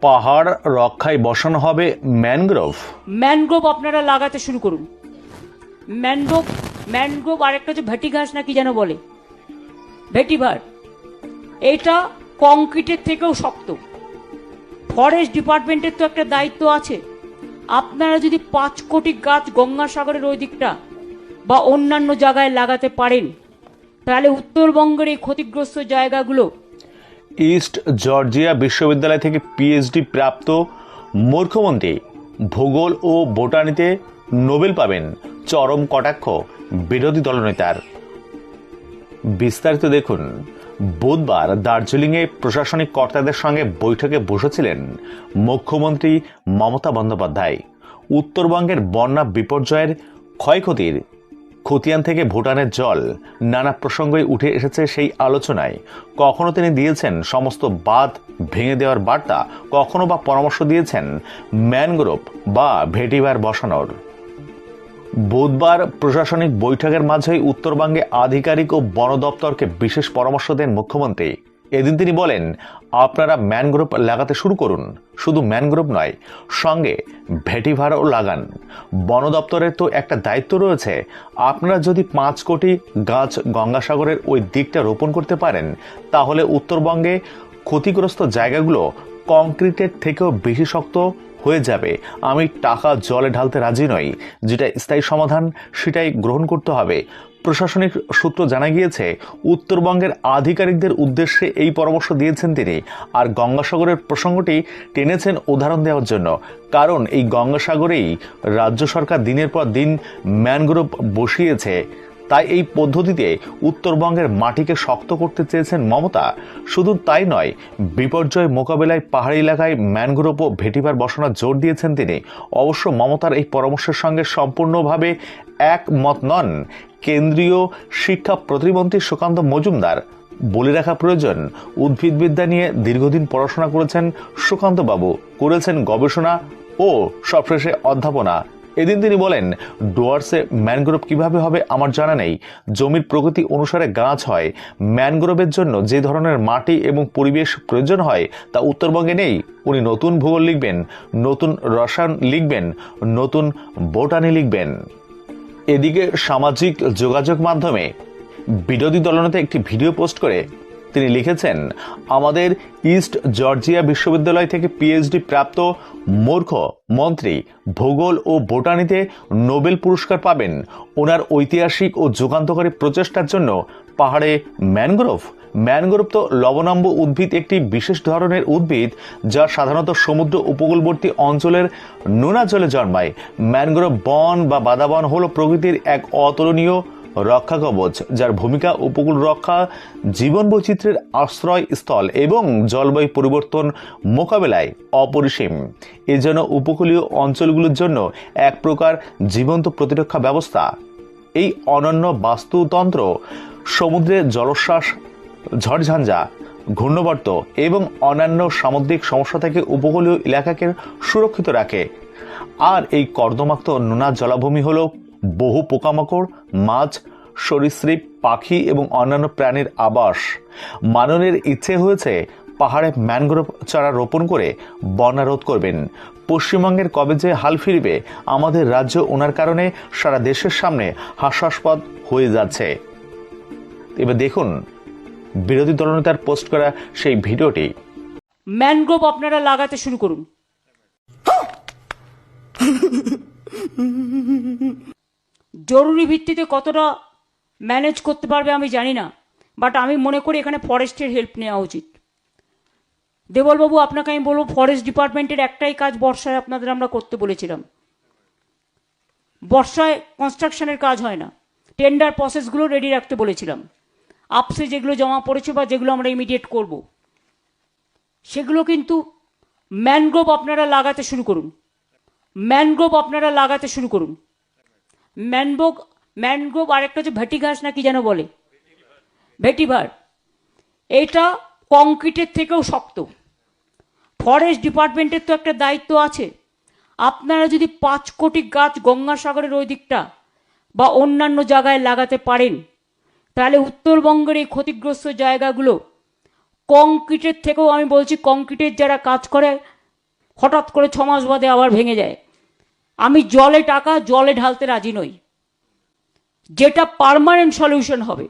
পাহাড় রক্ষায় বসানো হবে ম্যানগ্রোভ? ম্যানগ্রোভ আপনারা লাগাতে শুরু করুন। ম্যানগ্রোভ ম্যানগ্রোভ আরেকটা হচ্ছে ভেটি ঘাস না কি যেন বলে? ভেটিভার এটা কংক্রিটের থেকেও শক্ত। ফরেস্ট ডিপার্টমেন্টের তো একটা দায়িত্ব আছে। আপনারা যদি পাঁচ কোটি গাছ গঙ্গাসাগরের ওই দিকটা বা অন্যান্য জায়গায় লাগাতে পারেন, তাহলে উত্তরবঙ্গের এই ক্ষতিগ্রস্ত জায়গাগুলো ইস্ট জর্জিয়া বিশ্ববিদ্যালয় থেকে পিএইচডি প্রাপ্ত মূর্খমন্ত্রী ভূগোল ও বোটানিতে নোবেল পাবেন চরম কটাক্ষ বিরোধী দলনেতার। বিস্তারিত দেখুন। বুধবার দার্জিলিংয়ে প্রশাসনিক কর্তাদের সঙ্গে বৈঠকে বসেছিলেন মুখ্যমন্ত্রী মমতা বন্দ্যোপাধ্যায়। উত্তরবঙ্গের বন্যা বিপর্যয়ের ক্ষয়ক্ষতির খতিয়ান থেকে ভুটানের জল নানা প্রসঙ্গই উঠে এসেছে সেই আলোচনায়। কখনো তিনি দিয়েছেন সমস্ত বাদ ভেঙে দেওয়ার বার্তা, কখনো বা পরামর্শ দিয়েছেন ম্যানগ্রোভ বা ভেটিভার বসানোর। বুধবার প্রশাসনিক বৈঠকের মাঝেই উত্তরবঙ্গে আধিকারিক ও বন দপ্তরকে বিশেষ পরামর্শ দেন মুখ্যমন্ত্রী। এদিন তিনি বলেন, আপনারা ম্যানগ্রোভ লাগাতে শুরু করুন। শুধু ম্যানগ্রোভ নয়, সঙ্গে ভেটিভারও লাগান। বন দপ্তরের তো একটা দায়িত্ব রয়েছে। আপনারা যদি পাঁচ কোটি গাছ গঙ্গাসাগরের ওই দিকটা রোপণ করতে পারেন, তাহলে উত্তরবঙ্গে ক্ষতিগ্রস্ত জায়গাগুলো কংক্রিটের থেকেও বেশি শক্ত হয়ে যাবে। আমি টাকা জলে ঢালতে রাজি নই। যেটা স্থায়ী সমাধান, সেটাই গ্রহণ করতে হবে। প্রশাসনিক সূত্র জানা গিয়েছে, উত্তরবঙ্গের আধিকারিকদের উদ্দেশ্যে এই পরামর্শ দিয়েছেন তিনি। আর গঙ্গাসাগরের প্রসঙ্গটি টেনেছেন উদাহরণ দেওয়ার জন্য। কারণ এই গঙ্গাসাগরেই রাজ্য সরকার দিনের পর দিন ম্যানগ্রোভ বসিয়েছে। তাই এই পদ্ধতিতে উত্তরবঙ্গের মাটিকে শক্ত করতে চেয়েছেন মমতা। শুধু তাই নয়, বিপর্যয় মোকাবেলায় পাহাড়ি এলাকায় ম্যানগ্রোভ ও ভেটিভার বসানোর জোর দিয়েছেন তিনি। অবশ্য মমতার এই পরামর্শের সঙ্গে সম্পূর্ণভাবে একমত নন। কেন্দ্রীয় শিক্ষা প্রতিমন্ত্রী সুকান্ত মজুমদার। বলে রাখা প্রয়োজন, উদ্ভিদবিদ্যা নিয়ে দীর্ঘদিন পড়াশোনা করেছেন সুকান্তবাবু। করেছেন গবেষণা ও সবশেষে অধ্যাপনা। এদিন তিনি বলেন, ডুয়ার্সে ম্যানগ্রোভ কীভাবে হবে আমার জানা নেই। জমির প্রকৃতি অনুসারে গাছ হয়। ম্যানগ্রোভের জন্য যে ধরনের মাটি এবং পরিবেশ প্রয়োজন হয়, তা উত্তরবঙ্গে নেই। উনি নতুন ভূগোল লিখবেন, নতুন রসায়ন লিখবেন, নতুন বোটানি লিখবেন। এদিকে সামাজিক যোগাযোগ মাধ্যমে বিরোধী দলনেতা একটি ভিডিও পোস্ট করে তিনি লিখেছেন, আমাদের ইস্ট জর্জিয়া বিশ্ববিদ্যালয় থেকে পিএইচডি প্রাপ্ত মূর্খ মন্ত্রী, ভূগোল ও বোটানিতে নোবেল পুরস্কার পাবেন। ওনার ঐতিহাসিক ও যুগান্তকারী প্রচেষ্টার জন্য পাহাড়ে ম্যানগ্রোভ ম্যানগ্রোভ তো লবণাম্ব উদ্ভিদ একটি বিশেষ ধরনের উদ্ভিদ যা সাধারণত সমুদ্র উপকূলবর্তী অঞ্চলের নোনা জলে জন্মায়। ম্যানগ্রোভ বন বা বাদাবন হল প্রকৃতির এক অতুলনীয় রক্ষা কবচ, যার ভূমিকা উপকূল রক্ষা, জীবন বৈচিত্র্যের আশ্রয় স্থল এবং জলবায়ু পরিবর্তন মোকাবেলায় অপরিসীম। এজন্য উপকূলীয় অঞ্চলগুলোর জন্য এক প্রকার জীবন্ত প্রতিরক্ষা ব্যবস্থা। এই অনন্য বাস্তুতন্ত্র সমুদ্রের জলোচ্ছ্বাস, ঝড়ঝঞ্ঝা, ঘূর্ণবর্ত এবং অন্যান্য সামুদ্রিক সমস্যা থেকে উপকূলীয় এলাকাকে সুরক্ষিত রাখে। আর এই কর্দমাক্ত নোনা জলাভূমি হলো বহু পোকামাকড় মাছ সরীসৃপ পাখি এবং অন্যান্য প্রাণীর আবাস। মাননের ইচ্ছে হয়েছে পাহাড়ে ম্যানগ্রোভ চারা রোপণ করে বন্যা রোধ করবেন। পশ্চিমবঙ্গের কবে যে হাল ফিরবে আমাদের রাজ্য ওনার কারণে সারা দেশের সামনে হাস্যাস্পদ হয়ে যাচ্ছে। এবার দেখুন বিরোধী দলনেতার পোস্ট করা সেই ভিডিওটি। ম্যানগ্রোভ আপনারা লাগাতে শুরু করুন। জরুরি ভিত্তিতে কতটা ম্যানেজ করতে পারবে আমি জানি না বাট আমি মনে করি এখানে ফরেস্টের হেল্প নেওয়া উচিত। দেবলবাবু, আপনাকে আমি বলব ফরেস্ট ডিপার্টমেন্টের একটাই কাজ বর্ষায় আপনাদের আমরা করতে বলেছিলাম। বর্ষায় কনস্ট্রাকশনের কাজ হয় না। টেন্ডার প্রসেসগুলো রেডি রাখতে বলেছিলাম। আপসে যেগুলো জমা পড়েছে বা যেগুলো আমরা ইমিডিয়েট করব, সেগুলো কিন্তু ম্যানগ্রোভ আপনারা লাগাতে শুরু করুন। ম্যানগ্রোভ আপনারা লাগাতে শুরু করুন। ম্যানগ্রোভ ম্যানগ্রোভ আরেকটা হচ্ছে ভেটি ঘাস না কি যেন বলে? ভেটিভার। এটা কংক্রিটের থেকেও শক্ত। ফরেস্ট ডিপার্টমেন্টের তো একটা দায়িত্ব আছে। আপনারা যদি পাঁচ কোটি গাছ গঙ্গাসাগরের ওই দিকটা বা অন্যান্য জায়গায় লাগাতে পারেন, তাহলে উত্তরবঙ্গের এই ক্ষতিগ্রস্ত জায়গাগুলো কংক্রিটের থেকেও আমি বলছি কংক্রিটের যারা কাজ করে, হঠাৎ করে ছ মাস বাদে আবার ভেঙে যায়। আমি জলে টাকা জলে ঢালতে রাজি নই। যেটা পারমানেন্ট সলিউশন হবে।